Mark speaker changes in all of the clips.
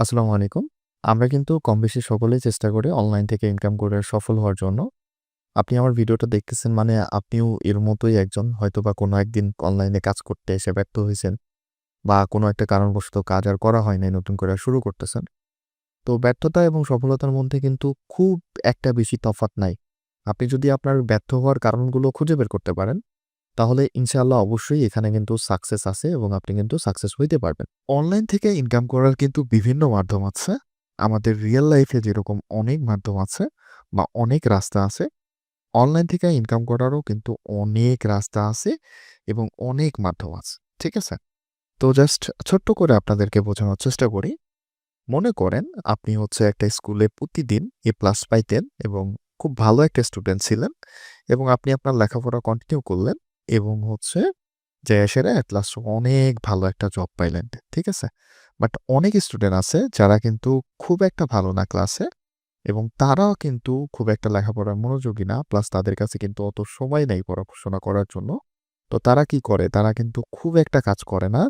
Speaker 1: আসসালামু আলাইকুম। আমরা কিন্তু কম বেশি সকলেই চেষ্টা করি অনলাইন থেকে ইনকাম করে সফল হওয়ার জন্য। আপনি আমার ভিডিওটা দেখতেছেন মানে আপনিও এর মতোই একজন। হয়তো বা কোনো একদিন অনলাইনে কাজ করতে এসে ব্যর্থ হয়েছেন বা কোনো একটা কারণবশত কাজ আর করা হয় নাই, নতুন করে শুরু করতেছেন। তো ব্যর্থতা এবং সফলতার মধ্যে কিন্তু খুব একটা বেশি তফাৎ নাই। আপনি যদি আপনার ব্যর্থ হওয়ার কারণগুলো খুঁজে বের করতে পারেন, তাহলে ইনশাআল্লাহ অবশ্যই এখানে কিন্তু সাকসেস আছে এবং আপনি কিন্তু সাকসেস হইতে পারবেন। অনলাইন থেকে ইনকাম করার কিন্তু বিভিন্ন মাধ্যম আছে। আমাদের রিয়েল লাইফে যেরকম অনেক মাধ্যম আছে বা অনেক রাস্তা আছে, অনলাইন থেকে ইনকাম করারও কিন্তু অনেক রাস্তা আছে এবং অনেক মাধ্যম আছে। ঠিক আছে? তো জাস্ট ছোট্ট করে আপনাদেরকে বোঝানোর চেষ্টা করি। মনে করেন আপনি হচ্ছে একটা স্কুলে প্রতিদিন এ প্লাস পাইতেন এবং খুব ভালো একটা স্টুডেন্ট ছিলেন এবং আপনি আপনার লেখাপড়া কন্টিনিউ করলেন এবং হচ্ছে যাইয়া সেরে এট লাস্ট অনেক ভালো একটা জব পাইলেন। ঠিক আছে? বাট অনেক স্টুডেন্ট আছে যারা কিন্তু খুব একটা ভালো না ক্লাসে এবং তারাও কিন্তু খুব একটা লেখাপড়ার মনোযোগী না। প্লাস তাদের কাছে কিন্তু অত সময় নেই পড়াশোনা করার জন্য। তো তারা কি করে? তারা কিন্তু খুব একটা কাজ করে না।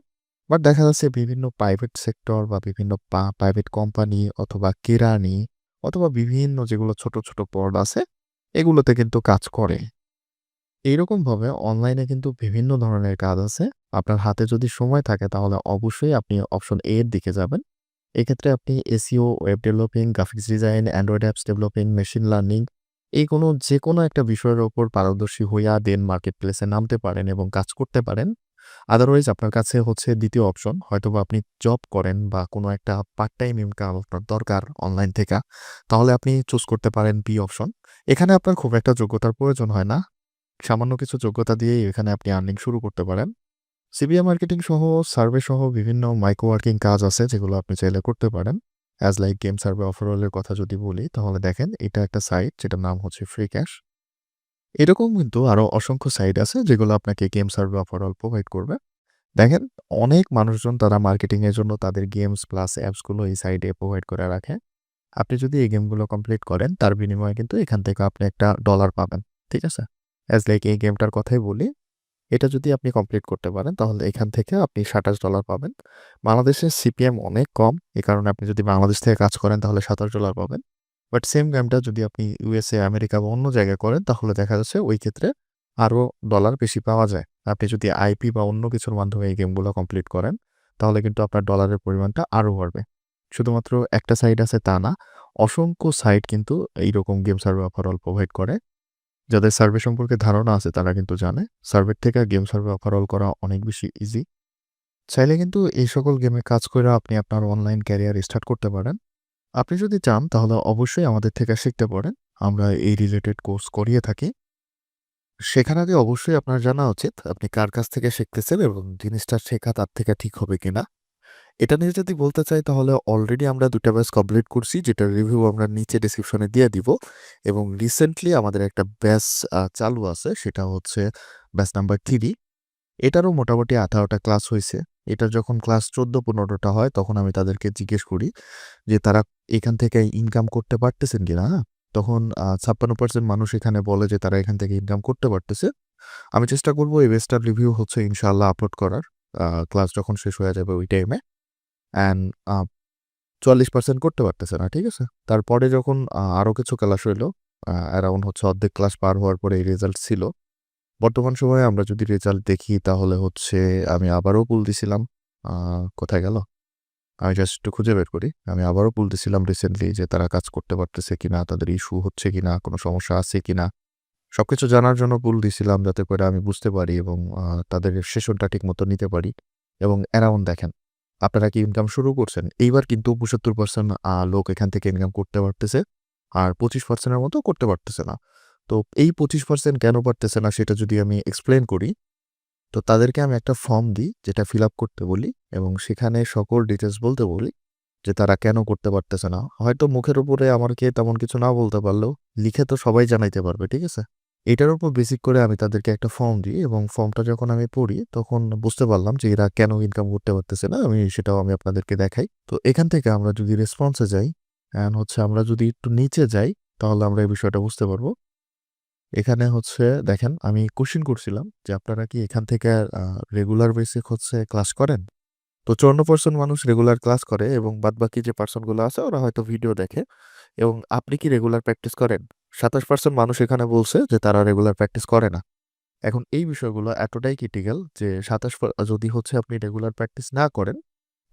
Speaker 1: বাট দেখা যাচ্ছে বিভিন্ন প্রাইভেট সেক্টর বা বিভিন্ন প্রাইভেট কোম্পানি অথবা কেরানি অথবা বিভিন্ন যেগুলো ছোট, ছোট পদ আছে, এগুলোতে কিন্তু কাজ করে। এইরকমভাবে অনলাইনে কিন্তু বিভিন্ন ধরনের কাজ আছে। আপনার হাতে যদি সময় থাকে তাহলে অবশ্যই আপনি অপশন এর দিকে যাবেন। এক্ষেত্রে আপনি SEO, web developing, graphics design, Android apps developing, machine learning এই কোনো যেকোনো একটা বিষয়ের উপর পারদর্শী হইয়া দেন মার্কেট প্লেসে নামতে পারেন এবং কাজ করতে পারেন। আদারওয়াইজ আপনার কাছে হচ্ছে দ্বিতীয় অপশন হয়তোবা আপনি জব করেন বা কোনো একটা পার্ট টাইম ইনকাম আপনার দরকার অনলাইন থেকে, তাহলে আপনি চুজ করতে পারেন বি অপশন। এখানে আপনার খুব একটা যোগ্যতার প্রয়োজন হয় না। সামান্য কিছু যোগ্যতা দিয়েই এখানে আপনি আর্নিং শুরু করতে পারেন। সিবিএ মার্কেটিং সহ, সার্ভে সহ বিভিন্ন মাইক্রো ওয়ার্কিং কাজ আছে যেগুলো আপনি চাইলে করতে পারেন। As like game survey offer wall এর কথা যদি বলি তাহলে দেখেন এটা একটা সাইট যেটার নাম হচ্ছে ফ্রি ক্যাশ। এরকম কিন্তু আরও অসংখ্য সাইট আছে যেগুলো আপনাকে গেম সার্ভে অফারঅল প্রোভাইড করবে। দেখেন অনেক মানুষজন তারা মার্কেটিংয়ের জন্য তাদের গেমস প্লাস অ্যাপসগুলো এই সাইটে প্রোভাইড করে রাখে। আপনি যদি এই গেমগুলো কমপ্লিট করেন তার বিনিময়ে কিন্তু এখান থেকে আপনি একটা ডলার পাবেন। ঠিক আছে? অ্যাজ লাইক এই গেমটার কথাই বলি। এটা যদি আপনি কমপ্লিট করতে পারেন তাহলে এখান থেকে আপনি $২৭ পাবেন। বাংলাদেশের সিপিএম অনেক কম। এ কারণে আপনি যদি বাংলাদেশ থেকে কাজ করেন তাহলে $২৭ পাবেন। বাট সেম গেমটা যদি আপনি ইউএসএ, আমেরিকা বা অন্য জায়গায় করেন তাহলে দেখা যাচ্ছে ওই ক্ষেত্রে আরও ডলার বেশি পাওয়া যায়। আপনি যদি আইপি বা অন্য কিছুর মাধ্যমে এই গেমগুলো কমপ্লিট করেন তাহলে কিন্তু আপনার ডলারের পরিমাণটা আরও বাড়বে। শুধুমাত্র একটা সাইট আছে তা না। অসংখ্য সাইট কিন্তু এইরকম গেম সার্ভে অফারঅল প্রোভাইড করে। যাদের সার্ভে সম্পর্কে ধারণা আছে, তারা কিন্তু জানে। সার্ভের থেকে গেম সার্ভে অফারঅল করা অনেক বেশি ইজি। চাইলে কিন্তু এই সকল গেমে কাজ করে আপনি আপনার অনলাইন ক্যারিয়ার স্টার্ট করতে পারেন। আপনি যদি চান, তাহলে অবশ্যই আমাদের থেকে শিখতে পারেন। আমরা এই রিলেটেড কোর্স করিয়ে থাকি। শেখার আগে অবশ্যই আপনার জানা উচিত, আপনি কার কাছ থেকে শিখতেছেন এবং জিনিসটা শেখা তার থেকে ঠিক হবে কিনা। এটা নিয়ে যদি বলতে চাই তাহলে অলরেডি আমরা ২ টা ব্যাচ কমপ্লিট করছি যেটা রিভিউ আমরা নিচে ডেসক্রিপশনে দিয়ে দিব এবং রিসেন্টলি আমাদের একটা ব্যাচ চালু আছে সেটা হচ্ছে ব্যাচ নাম্বার থ্রি এটারও মোটামুটি আঠারোটা ক্লাস হয়েছে এটা যখন ক্লাস ১৪-১৫ হয় তখন আমি তাদেরকে জিজ্ঞেস করি যে তারা এখান থেকে ইনকাম করতে পারতেছেন কিনা, হ্যাঁ? তখন ছাপ্পান্ন পার্সেন্ট মানুষ এখানে বলে যে তারা এখান থেকে ইনকাম করতে পারতেছে। আমি চেষ্টা করব এই ব্যাচটার রিভিউ হচ্ছে ইনশাআল্লাহ আপলোড করার। ক্লাস যখন শেষ হয়ে যাবে ওই টাইমে। অ্যান্ড আ ৪০% করতে পারতেছে না। ঠিক আছে? তারপরে যখন আরও কিছু ক্লাস হইল, অ্যারাউন্ড হচ্ছে অর্ধেক ক্লাস পার হওয়ার পরে এই রেজাল্ট ছিল। বর্তমান সময়ে আমরা যদি রেজাল্ট দেখি তাহলে হচ্ছে আমি আবারও পুল দিছিলাম। কোথায় গেল? আমি জাস্ট একটু খুঁজে বের করি। আমি আবারও পুল দিছিলাম রিসেন্টলি যে তারা কাজ করতে পারতেছে কিনা, তাদের ইস্যু হচ্ছে কিনা, কোনো সমস্যা আছে কিনা। সব কিছু জানার জন্য পুল দিছিলাম যাতে করে আমি বুঝতে পারি এবং তাদের সেশনটা ঠিক মতো নিতে পারি এবং অ্যারাউন্ড দেখেন আপনারা কি ইনকাম শুরু করছেন? এইবার কিন্তু ৭৫% আ লোক এখান থেকে ইনকাম করতে পারতেছে। আর পঁচিশ পার্সেন্টের মতো করতে পারতেছে না। তো এই ২৫% কেন পারতেছে না সেটা যদি আমি এক্সপ্লেন করি, তো তাদেরকে আমি একটা ফর্ম দিই যেটা ফিল আপ করতে বলি এবং সেখানে সকল ডিটেলস বলতে বলি যে তারা কেন করতে পারতেছে না। হয়তো মুখের উপরে আমাকে তেমন কিছু না বলতে পারলেও লিখে তো সবাই জানাইতে পারবে। ঠিক আছে? এটার উপর বেসিক করে আমি তাদেরকে একটা ফর্ম দিই এবং ফর্মটা যখন আমি পড়ি, তখন বুঝতে পারলাম যে এরা কেন ইনকাম করতে পারতেছে না। আমি সেটাও আমি আপনাদেরকে দেখাই। তো এখান থেকে আমরা যদি রেসপন্সে যাই অ্যান্ড হচ্ছে আমরা যদি একটু নিচে যাই, তাহলে আমরা এই বিষয়টা বুঝতে পারব এখানে হচ্ছে দেখেন, আমি কোয়েশ্চেন করছিলাম যে আপনারা কি এখান থেকে রেগুলার বেসিক হচ্ছে ক্লাস করেন? তো 54% মানুষ রেগুলার ক্লাস করে এবং বাদবাকি যে পার্সনগুলো আছে, ওরা হয়তো ভিডিও দেখে এবং আপনি কি রেগুলার প্র্যাকটিস করেন? 27% মানুষ এখানে বলছে যে তারা রেগুলার প্র্যাকটিস করে না। এখন এই বিষয়গুলো এতটাই ক্রিটিক্যাল যে সাতাশ যদি হচ্ছে আপনি রেগুলার প্র্যাকটিস না করেন,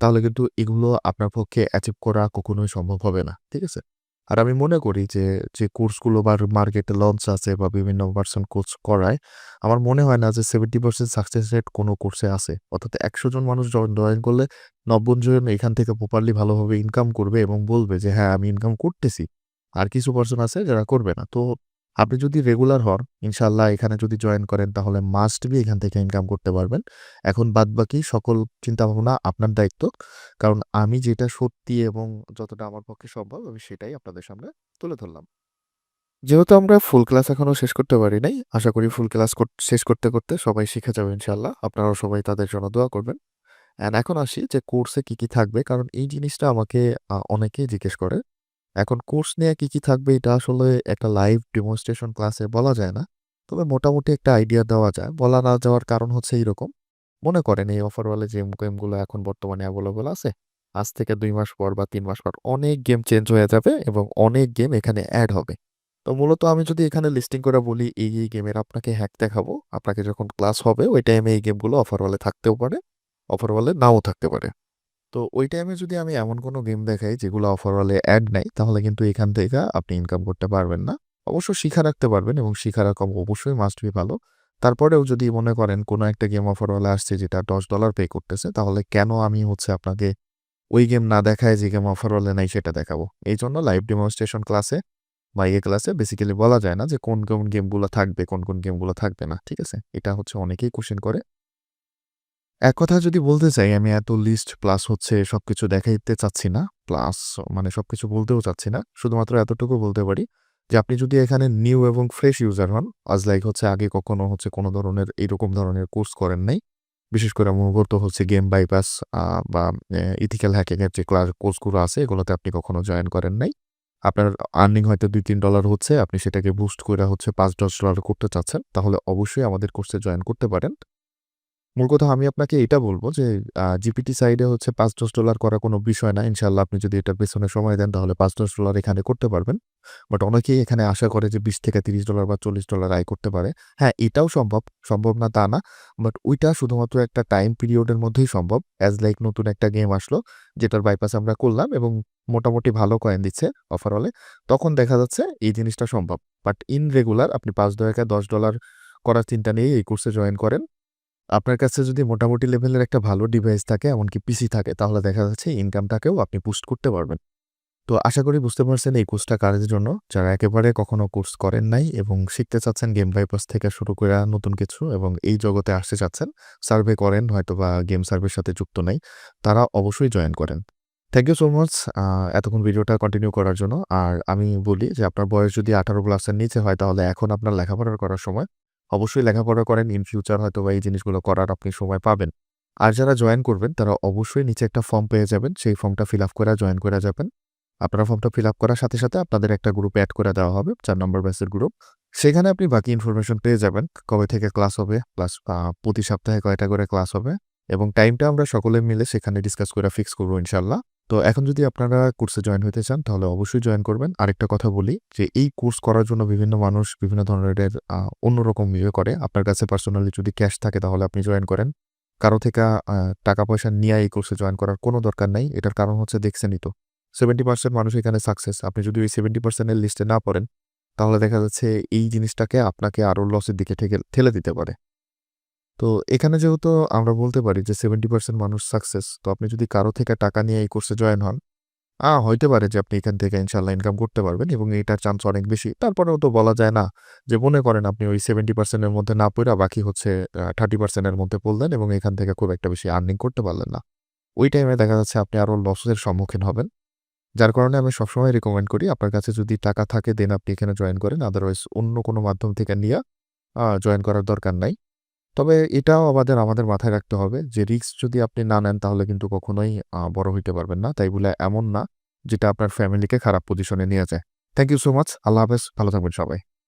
Speaker 1: তাহলে কিন্তু এগুলো আপনার পক্ষে অ্যাচিভ করা কখনোই সম্ভব হবে না। ঠিক আছে? আর আমি মনে করি যে, যে কোর্সগুলো বা মার্কেটে লঞ্চ আছে বা বিভিন্ন পারসন কোর্স করায়, আমার মনে হয় না যে 70% সাকসেস রেট কোনো কোর্সে আছে। অর্থাৎ ১০০ জন মানুষ জয়েন করলে ৯০ জন এখান থেকে প্রপারলি ভালোভাবে ইনকাম করবে এবং বলবে যে, "হ্যাঁ, আমি ইনকাম করতেছি।" আর কিছু পারসন আছে যারা করবে না। তো আপনি যদি রেগুলার হন, ইনশাল্লাহ এখানে যদি জয়েন করেন তাহলে মাস্ট বি এখান থেকে ইনকাম করতে পারবেন। এখন বাদবাকি সকল চিন্তাভাবনা আপনার দায়িত্ব। কারণ আমি যেটা সত্যি এবং যতটা আমার পক্ষে সম্ভব আমি সেটাই আপনাদের সামনে তুলে ধরলাম। যেহেতু আমরা ফুল ক্লাস এখনও শেষ করতে পারি নাই, আশা করি ফুল ক্লাস শেষ করতে, করতে সবাই শিখে যাবে ইনশাল্লাহ আপনারাও সবাই তাদের জন্য দোয়া করবেন। অ্যান্ড এখন আসি যে কোর্সে কি, কি থাকবে? কারণ এই জিনিসটা আমাকে অনেকেই জিজ্ঞেস করে। এখন কোর্স নিয়ে কি, কি থাকবে এটা আসলে একটা লাইভ ডেমনস্ট্রেশন ক্লাসে বলা যায় না। তবে মোটামুটি একটা আইডিয়া দেওয়া যায়। বলা না যাওয়ার কারণ হচ্ছে এইরকম। মনে করেন এই অফারওয়ালে যে গেমগুলো এখন বর্তমানে এভেইলেবল আছে, আজ থেকে দুই মাস পর বা তিন মাস পর অনেক গেম চেঞ্জ হয়ে যাবে এবং অনেক গেম এখানে অ্যাড হবে। তো মূলত আমি যদি এখানে লিস্টিং করে বলি এই, এই গেমের আপনাকে হ্যাক দেখাবো। আপনাকে যখন ক্লাস হবে ওই টাইমে এই গেমগুলো অফারওয়ালে থাকতেও পারে, অফারওয়ালে নাও থাকতে পারে। তো ওই টাইমে যদি আমি এমন কোনো গেম দেখাই যেগুলো অফারওয়ালে অ্যাড নাই, তাহলে কিন্তু এখান থেকে আপনি ইনকাম করতে পারবেন না। অবশ্য শিখা রাখতে পারবেন এবং শিখা রাখা অবশ্যই মাস্ট বি ভালো। তারপরেও যদি মনে করেন কোনো একটা গেম অফারওয়ালে আসছে যেটা $10 পে করতেছে, তাহলে কেন আমি হচ্ছে আপনাকে ওই গেম না দেখায় যে গেম অফারওয়ালে নাই সেটা দেখাবো? এই জন্য লাইভ ডেমনস্ট্রেশন ক্লাসে বা ইয়ে ক্লাসে বেসিক্যালি বলা যায় না যে কোন, কোন গেমগুলো থাকবে, কোন, কোন গেমগুলো থাকবে না। ঠিক আছে? এটা হচ্ছে অনেকেই কোয়েশ্চেন করে। এক কথায় যদি বলতে চাই আমি এত লিস্ট প্লাস হচ্ছে সবকিছু দেখাইতে চাচ্ছি না। প্লাস মানে সবকিছু বলতেও চাচ্ছি না। শুধুমাত্র এতটুকু বলতে পারি যে আপনি যদি এখানে নিউ এবং ফ্রেশ ইউজার হন, আজ লাইক হচ্ছে আগে কখনো হচ্ছে কোনো ধরনের এইরকম ধরনের কোর্স করেন নাই। বিশেষ করে মূলত হচ্ছে গেম বাইপাস বা ইথিক্যাল হ্যাকিং এর যে ক্লাস কোর্সগুলো আছে এগুলোতে আপনি কখনো জয়েন করেন নাই। আপনার আর্নিং হয়তো $২-৩ হচ্ছে, আপনি সেটাকে বুস্ট করে হচ্ছে $৫-১০ করতে চাচ্ছেন, তাহলে অবশ্যই আমাদের কোর্সে জয়েন করতে পারেন। মূল কথা আমি আপনাকে এটা বলব যে জিপিটি সাইডে হচ্ছে $৫-১০ করা কোনো বিষয় না। ইনশাল্লাহ আপনি যদি এটা পেছনে সময় দেন তাহলে $৫-১০ এখানে করতে পারবেন। বাট অনেকেই এখানে আশা করে যে $২০-৩০ বা $৪০ আয় করতে পারে। হ্যাঁ, এটাও সম্ভব। সম্ভব না তা না। বাট ওইটা শুধুমাত্র একটা টাইম পিরিয়ডের মধ্যেই সম্ভব। অ্যাজ লাইক নতুন একটা গেম আসলো, যেটার বাইপাস আমরা করলাম এবং মোটামুটি ভালো কয়েন দিচ্ছে অফারওয়ালে। তখন দেখা যাচ্ছে এই জিনিসটা সম্ভব। বাট ইন রেগুলার আপনি $৫ $১০ করার চিন্তা নিয়েই এই কোর্সে জয়েন করেন। আপনার কাছে যদি মোটামুটি লেভেলের একটা ভালো ডিভাইস থাকে, এমনকি পিসি থাকে, তাহলে দেখা যাচ্ছে ইনকামটাকেও আপনি পুস্ট করতে পারবেন। তো আশা করি বুঝতে পারছেন এই কোর্সটা কাদের জন্য, যারা একেবারে কখনো কোর্স করেন নাই এবং শিখতে চাচ্ছেন গেম বাইপাস থেকে শুরু কইরা নতুন কিছু এবং এই জগতে আসতে চাচ্ছেন, সার্ভে করেন হয়তো বা গেম সার্ভের সাথে যুক্ত নাই, তারা অবশ্যই জয়েন করেন। থ্যাংক ইউ সো মাচ এতক্ষণ ভিডিওটা কন্টিনিউ করার জন্য। আর আমি বলি যে আপনার বয়স যদি ১৮ প্লাসের নিচে হয় তাহলে এখন আপনার লেখাপড়া করার সময়। অবশ্যই লেখাপড়া করেন। ইন ফিউচার হয়তোবা এই জিনিসগুলো করার আপনি সময় পাবেন। আর যারা জয়েন করবেন তারা অবশ্যই নিচে একটা ফর্ম পেয়ে যাবেন। সেই ফর্মটা ফিল আপ কইরা জয়েন কইরা যাবেন। আপনারা ফর্মটা ফিল আপ করার সাথে, সাথে আপনাদের একটা গ্রুপ অ্যাড করে দেওয়া হবে চার নম্বর ব্যাচের গ্রুপ। সেখানে আপনি বাকি ইনফরমেশন পেয়ে যাবেন। কবে থেকে ক্লাস হবে, প্লাস প্রতি সপ্তাহে কয়টা করে ক্লাস হবে এবং টাইমটা আমরা সকলে মিলে সেখানে ডিসকাস কইরা ফিক্স করব ইনশাআল্লাহ। তো এখন যদি আপনারা কোর্সে জয়েন হতে চান তাহলে অবশ্যই জয়েন করবেন। আরেকটা কথা বলি যে এই কোর্স করার জন্য বিভিন্ন মানুষ বিভিন্ন ধরনের অন্যরকম ইয়ে করে। আপনার কাছে পার্সোনালি যদি ক্যাশ থাকে তাহলে আপনি জয়েন করেন। কারও থেকে টাকা-পয়সা নিয়ে এই কোর্সে জয়েন করার কোনো দরকার নাই। এটার কারণ হচ্ছে দেখছেনই তো। 70% মানুষ এখানে সাকসেস। আপনি যদি ওই সেভেন্টি পার্সেন্টের লিস্টে না পড়েন, তাহলে দেখা যাচ্ছে এই জিনিসটাকে আপনাকে আরও লসের দিকে ঠেলে দিতে পারে। তো এখানে যেহেতু আমরা বলতে পারি যে 70% মানুষ সাকসেস, তো আপনি যদি কারও থেকে টাকা নিয়ে এই কোর্সে জয়েন হন, আ হইতে পারে যে আপনি এখান থেকে ইনশাল্লাহ ইনকাম করতে পারবেন এবং এটার চান্স অনেক বেশি। তারপরেও তো বলা যায় না যে মনে করেন আপনি ওই সেভেন্টি পার্সেন্টের মধ্যে না পইড়া বাকি হচ্ছে থার্টি পার্সেন্টের মধ্যে পড়লেন এবং এখান থেকে খুব একটা বেশি আর্নিং করতে পারলেন না। ওই টাইমে দেখা যাচ্ছে আপনি আরও লসের সম্মুখীন হবেন। যার কারণে আমি সবসময় রিকমেন্ড করি আপনার কাছে যদি টাকা থাকে দেন আপনি এখানে জয়েন করেন। আদারওয়াইজ অন্য কোনো মাধ্যম থেকে নিয়ে জয়েন করার দরকার নাই। তবে এটাও আমাদের, আমাদের মাথায় রাখতে হবে যে রিস্ক যদি আপনি না নেন তাহলে কিন্তু কখনোই বড় হইতে পারবেন না। তাই বলে এমন না যেটা আপনার ফ্যামিলিকে খারাপ পজিশনে নিয়ে যায়। Thank you so much. আল্লাহ হাফেজ। ভালো থাকবেন সবাই।